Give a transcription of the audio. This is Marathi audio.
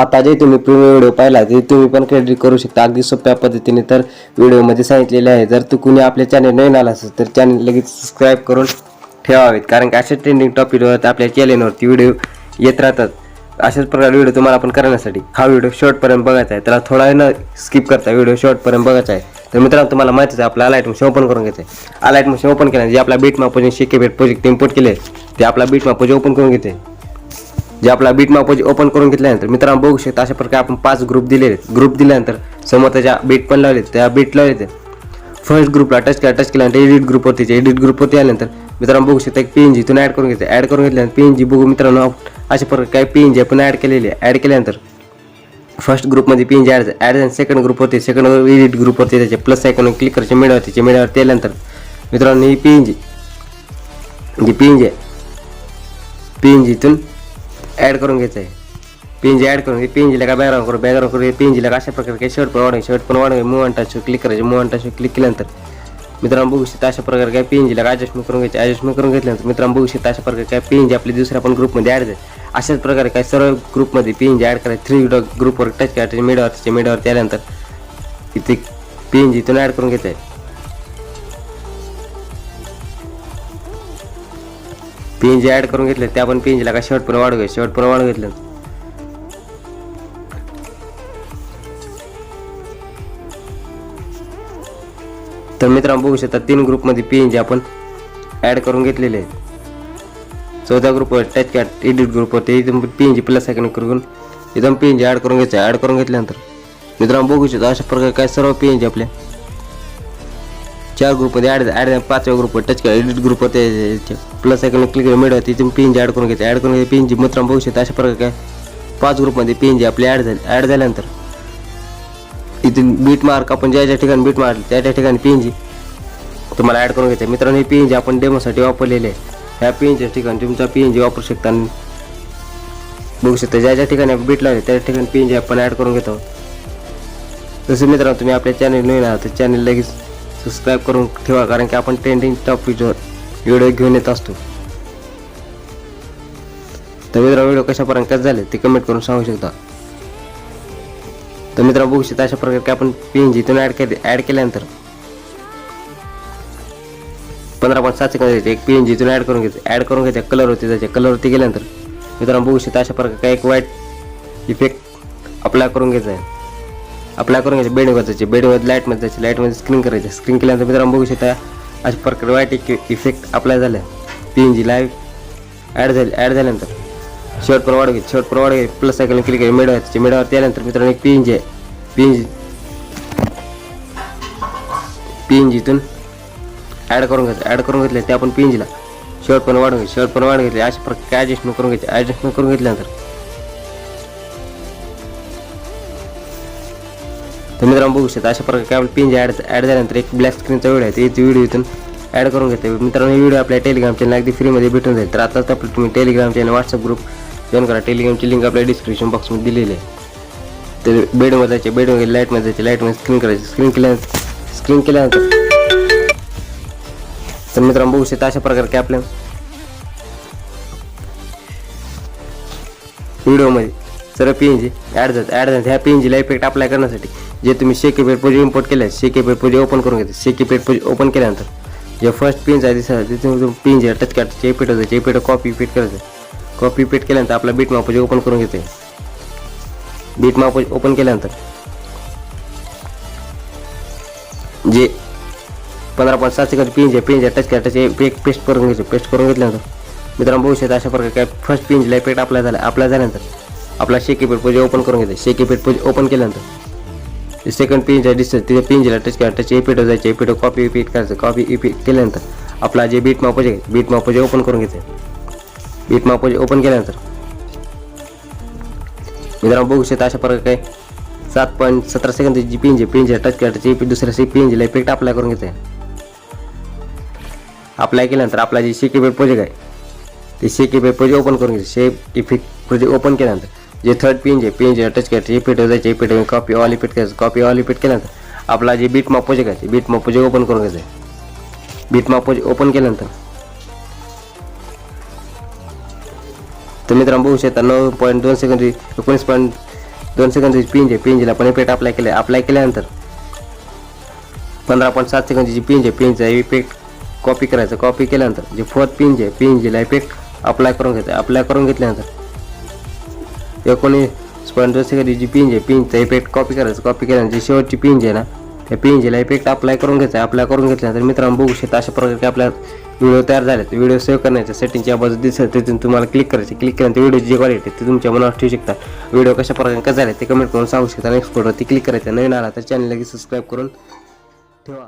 आता जे तुम्ही प्रीमियम व्हिडिओ पाहिला ते तुम्ही पण क्रेडिट करू शकता. अगदी सोप्या पद्धतीने तर व्हिडिओमध्ये सांगितलेले आहे. जर तू कुणी आपल्या चॅनल नवीन आला असेल तर चॅनल लगेच सबस्क्राईब करून ठेवावेत. कारण की अशा ट्रेंडिंग टॉपिकवर आपल्या चॅनलवरती व्हिडिओ येत राहतात. अशाच प्रकारे व्हिडिओ तुम्हाला आपण करण्यासाठी हा व्हिडिओ शॉर्टपर्यंत बघायचा आहे. त्याला थोडा न स्किप करता व्हिडिओ शॉर्टपर्यंत बघायचा आहे. तर मित्रांनो तुम्हाला माहितीच आहे आपला अलाइट मशीन ओपन करून घ्यायचं आहे अलाइट मशीन ओपन केलं जे आपला बीट मापोजिंग शिके बेट प्रोजेक्ट इम्पोर्ट केले ते आपला बीट मापोजी ओपन करून घेते जे आपला बीट मापोजी ओपन करून घेतल्यानंतर मित्रांनो बघू शकता अशा प्रकारे आपण पाच ग्रुप दिलेले आहेत. ग्रुप दिल्यानंतर समोर त्याच्या बीट पण लावले त्या बीट लावले ते फर्स्ट ग्रुपला टच केला टच केल्यानंतर एडिट ग्रुपवरती एडिट ग्रुपवरती आल्यानंतर मित्रांनो बघू शकता एक पी एन जी ॲड करून घेते ॲड करून घेतल्यानंतर पी एन जी बघू मित्रांनो अशा प्रकारे काही पी एन जी आपण ॲड केलेली आहे. ॲड केल्यानंतर फर्स्ट ग्रुपमध्ये P N G add add झाली. सेकंड ग्रुपवरती सेकंड एडिट ग्रुपवरती त्याचे प्लस आयकॉन क्लिक करायचे मिळवरती मिळवरती आल्यानंतर मित्रांनो ही P N G G P N G आहे. पी एन जीतून ॲड करून घ्यायचं आहे पी ॲड करून पी का जीला बॅकग्राऊंड करू बॅकग्राऊंड करू पी एन अशा प्रकारे काही शर्ट पण वाढवायचे शर्ट पण वाढवायचे मूव टच क्लिक करायचे मूव टच क्लिक केल्यानंतर. मित्रांनो बघू शकता अशा प्रकारे काय पी का ॲडजस्टमेंट करून घ्यायचे ॲडजस्टमेंट करून घेतल्यानंतर मित्रांनो बघू शकता अशा प्रकारे काय पी एन जी आपली दुसऱ्या पण ग्रुपमध्ये ॲड जाईल अशाच प्रकारे काय सर्व ग्रुपमध्ये पी एन जी ॲड करायचे थ्री ग्रुपवर टच करायचे मिडवर त्याच्या मिडवरती आल्यानंतर इथे पी एन ॲड करून घ्यायचं आहे पी एन जी ॲड करून घेतले त्या पण पी एन जीला काय शर्ट पण वाढू घ्यायचे शर्ट पण वाढू घेतलं. तर मित्रांनो बघू शकता तीन ग्रुपमध्ये पी एन जी आपण ॲड करून घेतलेले आहेत. चौदा ग्रुपवर टच कॅट एडिट ग्रुपवर ते इथून P N G plus second करून एकदम पी एन जी ॲड करून घ्यायचं. ॲड करून घेतल्यानंतर मित्रांनो बघू शकता अशा प्रकारे काय सर्व पी एन जी आपल्या चार ग्रुपमध्ये ॲड ॲड पाचव्या ग्रुपवर टच करा एडिट ग्रुपवर ते प्लस आयकॉन क्लिक मिळवा तिथून पी एन जी ॲड करून घ्यायचं ॲड करून पी एन जी मित्रांनो बघू शकता अशा प्रकारे काय? पाच ग्रुपमध्ये पी एन जी आपली ॲड झाली ॲड झाल्यानंतर इथून बीट मार्क आपण ज्या ज्या ठिकाणी बीट मारले त्या त्या ठिकाणी पी एन जी तुम्हाला ॲड करून घ्यायचं आहे. मित्रांनो हे पी एन जी आपण डेमोसाठी वापरलेले आहे. ह्या पी एन जीच्या ठिकाणी तुमचा पी एन जी वापरू शकता. आणि बघू शकता ज्या ज्या ठिकाणी आपण बीट लावले त्या ठिकाणी पी एन जी आपण ॲड करून घेतो. तसे मित्रांनो तुम्ही आपल्या चॅनल नवीन आहात तर चॅनल लगेच सबस्क्राईब करून ठेवा कारण की आपण ट्रेंडिंग टॉपिकवर व्हिडिओ घेऊन येत असतो. तर मित्रा व्हिडिओ कशापर्यंत कसं झाले ते कमेंट करून सांगू शकता. तर मित्रा बघू शकता अशा प्रकारे की आपण पी एन जीतून ॲड केले ॲड केल्यानंतर पंधरा पॉईंट सात सेकंद एक पी एन जीतून ॲड करून घ्यायचं ॲड करून घ्यायचं कलरवरती जायचे कलरवरती गेल्यानंतर मित्रांनो बघू शकता अशा प्रकारे काही एक वाईट इफेक्ट अप्लाय करून घ्यायचा आहे. अप्लाय करून घ्यायचे. बेडवर जायचे. बेडमध्ये लाईटमध्ये जायचे. लाईटमध्ये स्क्रीन करायचे. स्क्रीन केल्यानंतर मित्रांनो बघू शकता अशा प्रकारे वाईट एक इफेक्ट अप्लाय झाला. P N G live add झाली ॲड झाल्यानंतर. शर्ट पण वाढ शर्ट पण वाढ प्लस सायकल क्लिक केली मेडवर त्याच्या मेडवर त्यानंतर मित्रांनो एक पी एन जी आहे. P N G P N जीतून ॲड करून घ्यायचं. ॲड करून घेतले ते आपण पी एन जीला शर्ट पण वाढून घ्यायचे. शर्ट पण वाढून घेतले. अशा प्रकारे ॲडजस्टमेंट करून घ्यायचे. ॲडजस्टमेंट करून घेतल्यानंतर तर मित्रांनो बघू शकता अशा प्रकारे आपलं पिन ॲड ॲड झाल्यानंतर एक ब्लॅक स्क्रीनचा व्हिडिओ आहे ते व्हिडिओ इथून ॲड करून घेते मित्रांनो व्हिडिओ आपल्या टेलिग्राम चॅनल अगदी फ्रीमध्ये भेटून जाईल. तर आताच आपलं तुम्ही Telegram channel WhatsApp group join करा. टेलिग्रामची लिंक आपल्या डिस्क्रिप्शन बॉक्समध्ये दिलेली आहे. तर बेडमध्ये जायचे बेडमध्ये लाईटमध्ये जायचे लाईटमध्ये स्क्रीन करायची. स्क्रीन केल्यानंतर स्क्रीन केल्यानंतर तर मित्रांनो बघू शकता अशा प्रकारे काय आपल्या व्हिडिओमध्ये सर्व पी एन जी ॲड जात ॲड जात ह्या पी एन जीला इफेक्ट अप्लाय करण्यासाठी जे तुम्ही शेकी पेड पोजी इम्पोर्ट केले शेकी पेड पोजी ओपन करून घेते शेकी पेड पोजी ओपन केल्यानंतर जे फर्स्ट पिन आहे दिसत तिथून पिन जे टच करायचं जे पेट होतं जे पेट कॉपी पेट करायचं. कॉपी पेट केल्यानंतर आपला बीट मापोजी ओपन करून घेते बीट मापोजी ओपन केल्यानंतर जे पंधरा पॉईंट सात सेकंद पिन जे पिन जे टच करायचं एक पेस्ट करून घ्यायचं. पेस्ट करून घेतल्यानंतर मित्रांनो बघू शकता अशा प्रकारे काय फर्स्ट पेंजला पेट अप्लाय झाला अप्लाय झाल्यानंतर आपला शेकी पेट पोजे ओपन करून घेते शेकी पेट पोजे ओपन केल्यानंतर सेकंड पिंज आहे दिसतं तिथे पिंजला टच करा टच एपीटो जायचे एपीटो कॉपी इपीट करायचं कॉपी इपीट केल्यानंतर आपला जे बीट मापोजे बीट मापोजे ओपन करून घेते बीट माप ओपन केल्यानंतर मित्रांनो बघू शकता अशा प्रकारे काय सात पॉईंट सतरा सेकंदाची जी पिंज आहे पिंज टच करायची दुसऱ्या पिंजला इफ़ेक्ट अप्लाय करून घेते अप्लाय केल्यानंतर आपला जे शेकीबेट प्रोजेक्ट आहे ते शेकीबेट प्रोजेक्ट ओपन करून घ्यायचे इफ़ेक्ट ओपन जे थर्ड पिन जे आहे जे टच करायचे रिपीट जायचे रिपीट कॉपी ऑल रिपीट करायचं कॉपी ऑल रिपीट केल्यानंतर आपला जे beat map project beat map project open करून घ्यायचं बीट माप ओपन केल्यानंतर. तर मित्रांनो बघू शकता नऊ पॉईंट दोन सेकंद एकोणीस पॉईंट दोन सेकंदाची पिंज आहे पिंजला पण इफेक्ट अप्लाय केले अप्लाय केल्यानंतर पंधरा पॉईंट सात सेकंदची जी पिंज आहे पिंजचा इफेक्ट कॉपी करायचं. कॉपी केल्यानंतर जे फोर्थ पिंज आहे पिंजला इफेक्ट अप्लाय करून घ्यायचं अप्लाय करून घेतल्यानंतर एकोणीस पॉईंट दोन सेकंदची जी पिंज आहे पिंजचा इफेक्ट कॉपी करायचं कॉपी केल्यानंतर शेवटची पिंज आहे ना त्या पिंजीला इफेक्ट अप्लाय करून घ्यायचा अप्लाय करून घेतल्यानंतर मित्रांनो बघू शकता अशा प्रकारे आपल्या व्हिडिओ तयार झाले तर व्हिडिओ सेव्ह करण्याच्या सेटिंगच्या बाजू दिसत तिथून तुम्हाला क्लिक करायचे. क्लिक केल्यानंतर व्हिडिओची जी क्वालिटी ती तुमच्या मनावर ठेवू शकता. व्हिडिओ कशा प्रकारे कसं झाले ते कमेंट करून सांगू शकता. नेक्स्ट फोटोवरती क्लिक करायचं. नवीन आला तर चॅनल लगेच सबस्क्राईब करून ठेवा.